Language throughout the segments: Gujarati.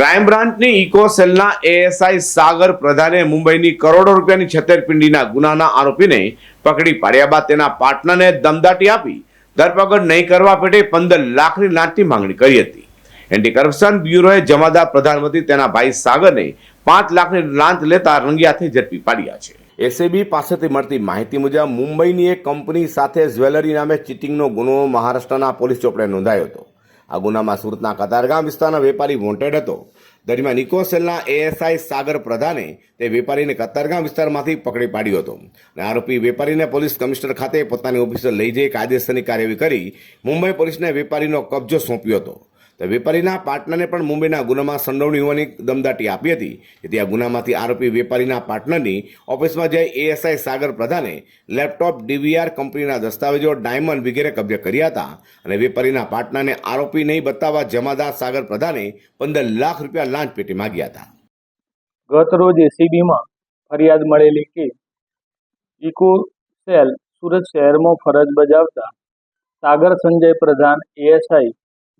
ક્રાઇમ બ્રાન્ચની ઇકો સેલના એએસઆઈ સાગર પ્રધાને મુંબઈની કરોડો રૂપિયાની છેતરપિંડીના ગુનાના આરોપીને પકડી પાડ્યા બાદ તેના પાર્ટનરને દમદાટી આપી. ધરપકડ નહીં કરવા પેટે પંદર લાખની લાંચની માંગણી કરી હતી. એન્ટી કરપ્શન બ્યુરોએ જમાદાર પ્રધાનમંત્રી તેના ભાઈ સાગરને પાંચ લાખની લાંચ લેતા રંગિયાથી ઝડપી પાડ્યા છે. એસીબી પાસેથી મળતી માહિતી મુજબ મુંબઈની એક કંપની સાથે જ્વેલરી નામે ચીટિંગનો ગુનો મહારાષ્ટ્રના પોલીસ ચોપડે નોંધાયો હતો. આ ગુનામાં સુરતના કતારગામ વિસ્તારના વેપારી વોન્ટેડ હતો. દરમિયાન ઇકો એએસઆઈ સાગર પ્રધાને તે વેપારીને કતારગામ વિસ્તારમાંથી પકડી પાડ્યો હતો. અને આરોપી વેપારીને પોલીસ કમિશનર ખાતે પોતાની ઓફિસે લઈ જઈ કાયદેસરની કાર્યવાહી કરી મુંબઈ પોલીસને વેપારીનો કબજો સોંપ્યો હતો. તો વેપારીના પાર્ટનરને પણ મુંબઈના ગુનામાં સંડોવણી હોવાની દમદાટી આપી હતી. જેથી આ ગુનામાંથી આરોપી વેપારીના પાર્ટનરની ઓફિસમાં જઈ એએસઆઈ સાગર પ્રધાને લેપટોપ, ડીવીઆર કંપનીના દસ્તાવેજો, ડાયમંડ વગેરે કબજે કર્યા હતા અને વેપારીના પાર્ટનરને આરોપી નહીં બતાવવા જમાદાર સાગર પ્રધાને પંદર લાખ રૂપિયા લાંચ પેટી માંગ્યા હતા. ગત રોજ એસીબીમાં ફરિયાદ મળેલી કે ઇકો સેલ સુરત શહેરમાં ફરજ બજાવતા સાગર સંજય પ્રધાન એએસઆઈ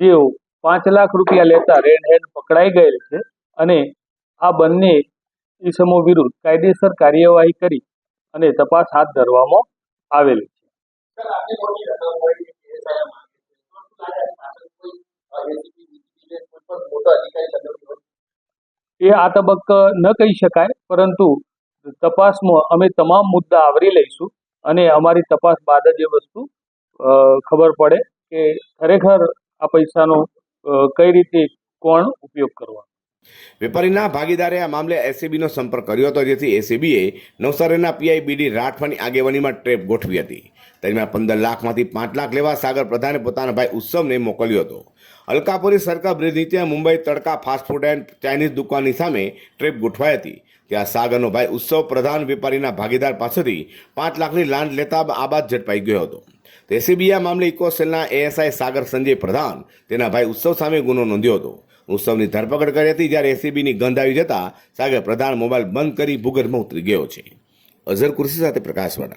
જેઓ પાંચ લાખ રૂપિયા લેતા રેડ હેન્ડ પકડાઈ ગયેલ છે અને આ બંને ઇસમો વિરુદ્ધ કાયદેસર કાર્યવાહી કરી અને તપાસ હાથ ધરવામાં આવેલી છે. એ આ તબક્કે ન કહી શકાય, પરંતુ તપાસમાં અમે તમામ મુદ્દા આવરી લઈશું અને અમારી તપાસ બાદ જ એ વસ્તુ ખબર પડે કે ખરેખર આ પૈસાનો કઈ રીતે કોણ ઉપયોગ કરવાનો? વેપારીના ભાગીદારે આ મામલે એસીબીનો સંપર્ક કર્યો હતો, જેથી એસીબીએ નવસારીના પીઆઈ બીડી રાઠવાની આગેવાનીમાં ટ્રેપ ગોઠવી હતી. દરમિયાન પંદર લાખમાંથી પાંચ લાખ લેવા સાગર પ્રધાને પોતાના ભાઈ ઉત્સવને મોકલ્યો હતો. અલકાપુરી સરકાર બ્રિજ નીચે મુંબઈ તડકા ફાસ્ટફૂડ એન્ડ ચાઇનીઝ દુકાનની સામે ટ્રેપ ગોઠવાઈ હતી. ત્યાં સાગરનો ભાઈ ઉત્સવ પ્રધાન વેપારીના ભાગીદાર પાસેથી પાંચ લાખની લાંચ લેતા આ બાદ ઝડપાઈ ગયો હતો. તો એસીબીએ આ મામલે ઇકો સેલના એએસઆઈ સાગર સંજય પ્રધાન તેના ભાઈ ઉત્સવ સામે ગુનો નોંધ્યો હતો. ઉત્સવની ધરપકડ કરી હતી જ્યારે એસીબીની ગંધ આવી જતા સાગર પ્રધાન મોબાઈલ બંધ કરી ભૂગર્ભમાં ઉતરી ગયો છે. અઝર કુર્સી સાથે પ્રકાશવાળા.